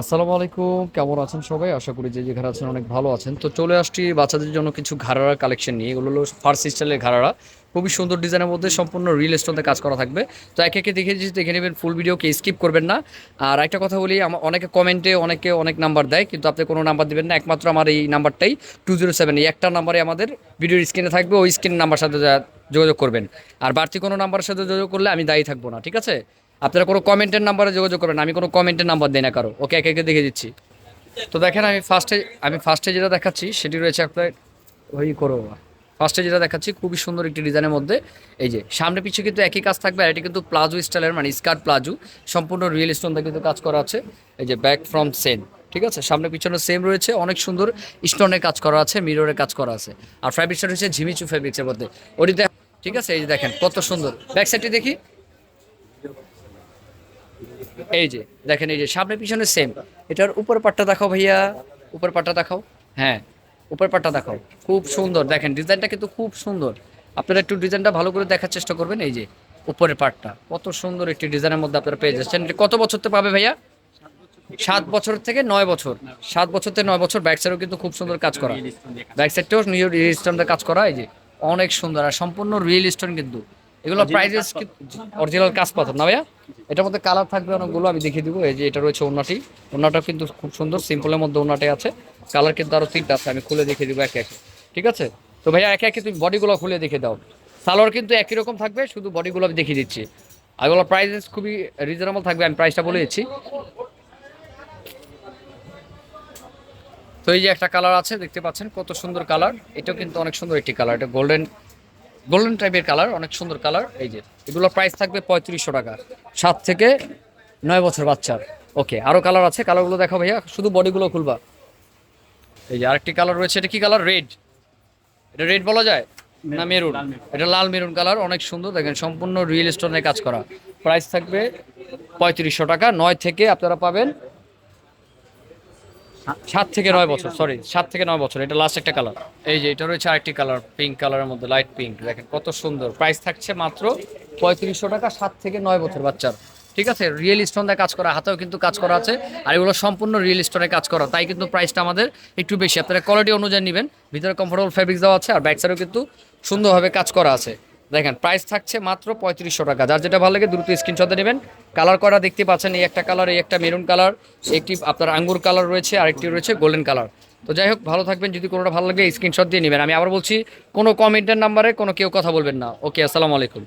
আসসালামু আলাইকুম। কেমন আছেন সবাই? আশা করি যে যেখানে আছেন অনেক ভালো আছেন। তো চলে আসছি বাচ্চাদের জন্য কিছু ঘাড়ারা কালেকশন নিয়ে। এগুলো হলো ফার্স্ট স্টাইলের ঘাড়ারা। খুবই সুন্দর ডিজাইনের মধ্যে সম্পূর্ণ রিল স্টোনতে কাজ করা থাকবে। তো একে একে দেখে দিচ্ছি দেখে নেবেন ফুল ভিডিওকে স্কিপ করবেন না। আর একটা কথা বলি আমার অনেকে কমেন্টে অনেকে অনেক নাম্বার দেয়, কিন্তু আপনি কোনো নাম্বার দিবেন না। একমাত্র আমার এই নাম্বারটাই টু জিরো সেভেন এই একটা নাম্বারে আমাদের ভিডিওর স্ক্রিনে থাকবে, ওই স্ক্রিনের নাম্বার সাথে যোগাযোগ করবেন। আর বাড়তি কোনো নাম্বারের সাথে যোগাযোগ করলে আমি দায়ী থাকব না, ঠিক আছে? আপনারা কোনো কমেন্টের নাম্বারে যোগাযোগ করবেন আমি কোনো কমেন্টের নাম্বার দিই না কারও। ওকে, একে একে দেখে দিচ্ছি। তো দেখেন, আমি ফার্স্টে আমি ফার্স্টে যেটা দেখাচ্ছি, সেটি রয়েছে আপনার ওই করো ফার্স্টে যেটা দেখাচ্ছি, খুবই সুন্দর একটি ডিজাইনের মধ্যে। এই যে, সামনে পিছু কিন্তু একই কাজ থাকবে, আর এটি কিন্তু প্লাজো স্টাইলের মানে স্কার্ট প্লাজো সম্পূর্ণ রিয়েল স্টোন দিয়ে কিন্তু কাজ করা আছে। এই যে ব্যাক ফ্রম সেম ঠিক আছে? সামনে পিছনে সেম রয়েছে, অনেক সুন্দর স্টোনের কাজ করা আছে মিররের কাজ করা আছে। আর ফ্যাব্রিক্সটা রয়েছে ঝিমিচু ফ্যাব্রিক্সের মধ্যে। ওটি ঠিক আছে? এই যে দেখেন, কত সুন্দর। ব্যাক সাইডটি দেখি। এই যে, দেখেন এই যে, সামনে পিছনে সেম এটার উপর পাটটা দেখাও ভাইয়া, উপর পাটটা দেখাও। হ্যাঁ উপর পাটটা দেখাও। খুব সুন্দর। দেখেন, ডিজাইনটা কিন্তু খুব সুন্দর। আপনারা একটু ডিজাইনটা ভালো করে দেখার চেষ্টা করবেন, এই যে, উপরের পাটটা। কত সুন্দর একটি ডিজাইনের মধ্যে আপনারা পেয়ে যাচ্ছেন। কত বছর তো পাবে ভাইয়া? সাত বছর থেকে নয় বছর। সাত বছর থেকে নয় বছর। ব্যাক সাইডও কিন্তু খুব সুন্দর কাজ করা। ব্যাক সাইডটাও নিউ রিয়েল স্টোনের কাজ করা, এই যে, অনেক সুন্দর। আর সম্পূর্ণ রিয়েল স্টোন কিন্তু। এগুলো প্রাইজেস অরিজিনাল কাজ পাথর না ভাইয়া? এটার মধ্যে কালার থাকবে অনেকগুলো আমি দেখিয়ে দিব। এই যে এটা রয়েছে ওনাটি ওনাটা কিন্তু খুব সুন্দর সিম্পলের মধ্যে ওনাটাই আছে। কালার কিন্তু আরও তিনটা আছে আমি খুলে দেখিয়ে দিব একে একে। ঠিক আছে? তো ভাইয়া একে একে তুমি বডিগুলো খুলে দেখে দাও। সালোয়ার কিন্তু একই রকম থাকবে শুধু বডিগুলো আমি দেখিয়ে দিচ্ছি। আর এগুলো প্রাইসেস খুবই রিজনেবল থাকবে আমি প্রাইসটা বলে দিচ্ছি। তো এই যে একটা কালার আছে দেখতে পাচ্ছেন কত সুন্দর কালার এটাও কিন্তু অনেক সুন্দর একটি কালার এটা গোল্ডেন গোল্ডেন টাইপের কালার অনেক সুন্দর কালার এই যে এগুলো প্রাইস থাকবে পঁয়ত্রিশশো টাকা। সাত থেকে নয় বছর বাচ্চার। ওকে আরও কালার আছে। কালারগুলো দেখো ভাইয়া শুধু বডিগুলো খুলবা। এই যে আরেকটি কালার রয়েছে। এটা কি কালার রেড এটা রেড বলা যায়? না মেরুন এটা লাল মেরুন কালার অনেক সুন্দর। দেখেন সম্পূর্ণ রিয়েল স্টোনের কাজ করা। প্রাইস থাকবে পঁয়ত্রিশশো টাকা। নয় থেকে আপনারা পাবেন সাত থেকে নয় বছর সরি সাত থেকে নয় বছর, এটা লাস্ট একটা কালার এই যে এটা রয়েছে আরেকটি কালার পিঙ্ক কালারের মধ্যে লাইট পিঙ্ক দেখেন কত সুন্দর। প্রাইস থাকছে মাত্র পঁয়ত্রিশশো টাকা, সাত থেকে নয় বছর বাচ্চার। ঠিক আছে? রিয়েল স্টোন দিয়ে কাজ করা, হাতেও কিন্তু কাজ করা আছে, আর এগুলো সম্পূর্ণ রিয়েল স্টোনে কাজ করা, তাই কিন্তু প্রাইসটা আমাদের একটু বেশি। আপনারা কোয়ালিটি অনুযায়ী নেবেন, ভিতরে কমফোর্টেবল ফ্যাব্রিক দেওয়া আছে, আর ব্যাক সাইডেও কিন্তু সুন্দরভাবে কাজ করা আছে। দেখেন প্রাইস থাকছে মাত্র পঁয়ত্রিশশো টাকা। যার যেটা ভালো লাগে দ্রুত স্ক্রিনশটে নেবেন। কালার করা দেখতে পাচ্ছেন, এই একটা কালার এই একটা মেরুন কালার একটি আপনার আঙ্গুর কালার রয়েছে, আরেকটি রয়েছে গোল্ডেন কালার তো যাই হোক, ভালো থাকবেন, যদি কোনোটা ভালো লাগে স্ক্রিনশট দিয়ে নেবেন। আমি আবার বলছি, কোনো কমেন্টের নাম্বারে কোনো কেউ কথা বলবেন না। ওকে আসসালামু আলাইকুম।